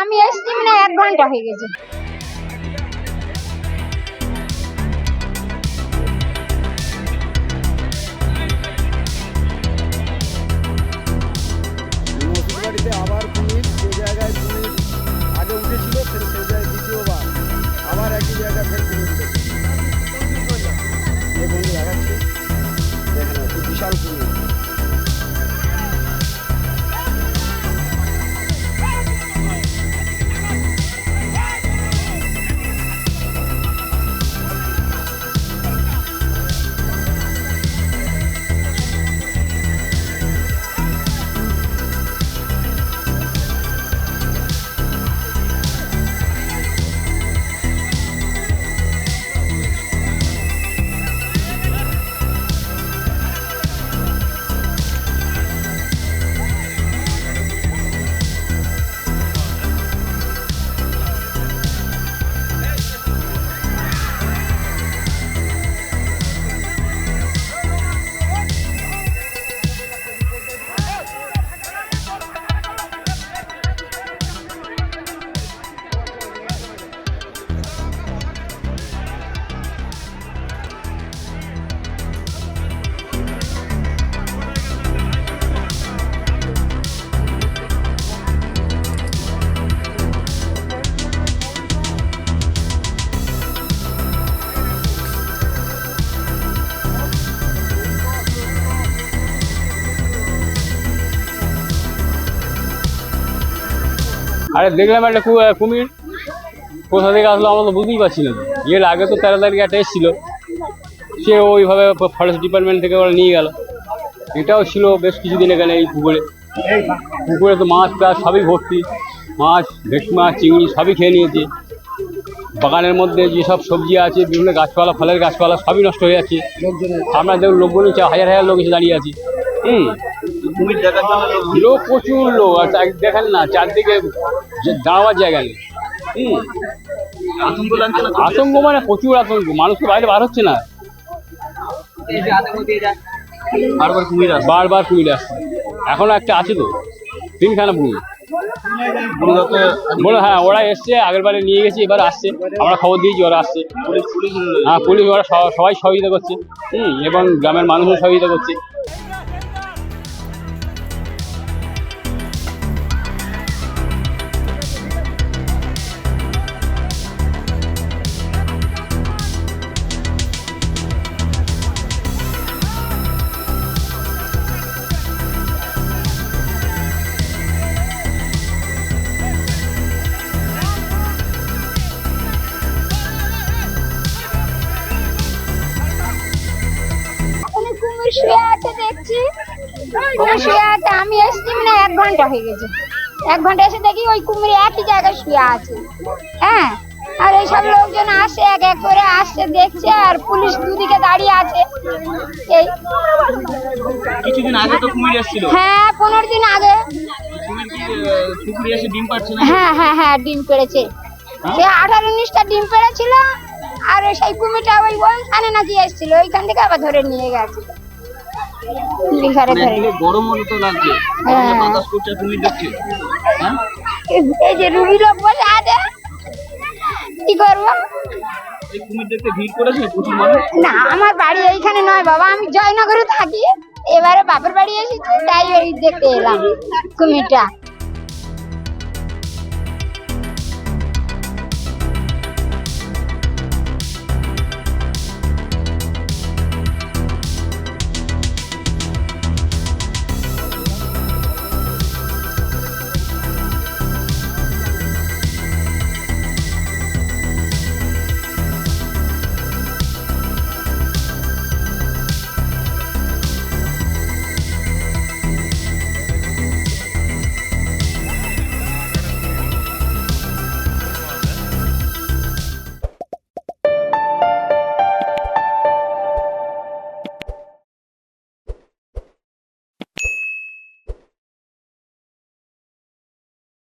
আমি এসছি মানে এক ঘণ্টা হয়ে গেছে। আবার কুমির যে জায়গায় কুমির আগে আবার একই জায়গায় ফের বিশাল কুমির আরে দেখলাম একটা কুমির। কোথা থেকে আসলো আমরা তো বুঝতেই পারছি না। এর আগে তো তেরো তারিখে একটা এসেছিল। সে ওইভাবে ফরেস্ট ডিপার্টমেন্ট থেকে ওরা নিয়ে গেল। এটাও ছিল বেশ কিছুদিন এখানে এই পুকুরে। পুকুরে তো মাছ টাছ সবই ভর্তি। মাছ, ভেটকি মাছ, চিংড়ি সবই খেয়ে নিয়েছে। বাগানের মধ্যে যেসব সবজি আছে, বিভিন্ন গাছপালা, ফলের গাছপালা সবই নষ্ট হয়ে যাচ্ছে। আমরা দেখুন লোকগুলো হাজার হাজার লোক এসে দাঁড়িয়ে আছি। হুম। কুমির দেখার জন্য লোক প্রচুর লোক আর দেখেন না চারদিকে যে দাঁড়াবার জায়গা নেই। হুম। আতঙ্ক লাগছে না আতঙ্ক মানে প্রচুর আতঙ্ক মানুষ তো বাইরে বার হচ্ছে না। বারবার কুমির আসে বারবার কুমির আসছে। এখনও একটা আছে তো তিনখানা কুমির বলে হ্যাঁ ওরা এসছে আগের বারে নিয়ে গেছি এবার আসছে। আমরা খবর দিয়েছি ওরা আসছে। হ্যাঁ পুলিশ ওরা সবাই সহযোগিতা করছে। হুম এবং গ্রামের মানুষও সহযোগিতা করছে। শুয়ে আছে দেখছি। কুমির শুয়ে আছে আমি এসছি মানে এক ঘণ্টা হয়ে গেছে। এক ঘণ্টা এসে দেখি ওই কুমির একই জায়গায় শুয়ে আছে। হ্যাঁ? আর এইসব লোকজন আসে এক এক করে আসছে দেখছে আর পুলিশ দুদিকে দাঁড়িয়ে আছে। এই। কিছুদিন আগে তো কুমির এসেছিল। হ্যাঁ পনেরো দিন আগে। কুমির এসে ডিম পাচ্ছে না হ্যাঁ হ্যাঁ হ্যাঁ ডিম পেড়েছে। সে আঠারো উনিশটা ডিম পেড়েছিল আর সেই কুমিরটা ওই ওইখানে নাকি এসেছিল ওইখান থেকে আবার ধরে নিয়ে গেছে। লিখারে ধরে গরম হলে তো লাগছে। বাতাস করছে আর কুমির হ্যাঁ? এই যে রুবি বসে আছে। কি করব? কুমির দেখতে ভিড় করেছে প্রচুর মানুষ না আমার বাড়ি এইখানে নয় বাবা আমি জয়নগরে থাকি। এবারে বাপের বাড়ি এসেছি তাই ওই দেখতে এলাম কুমিরটা।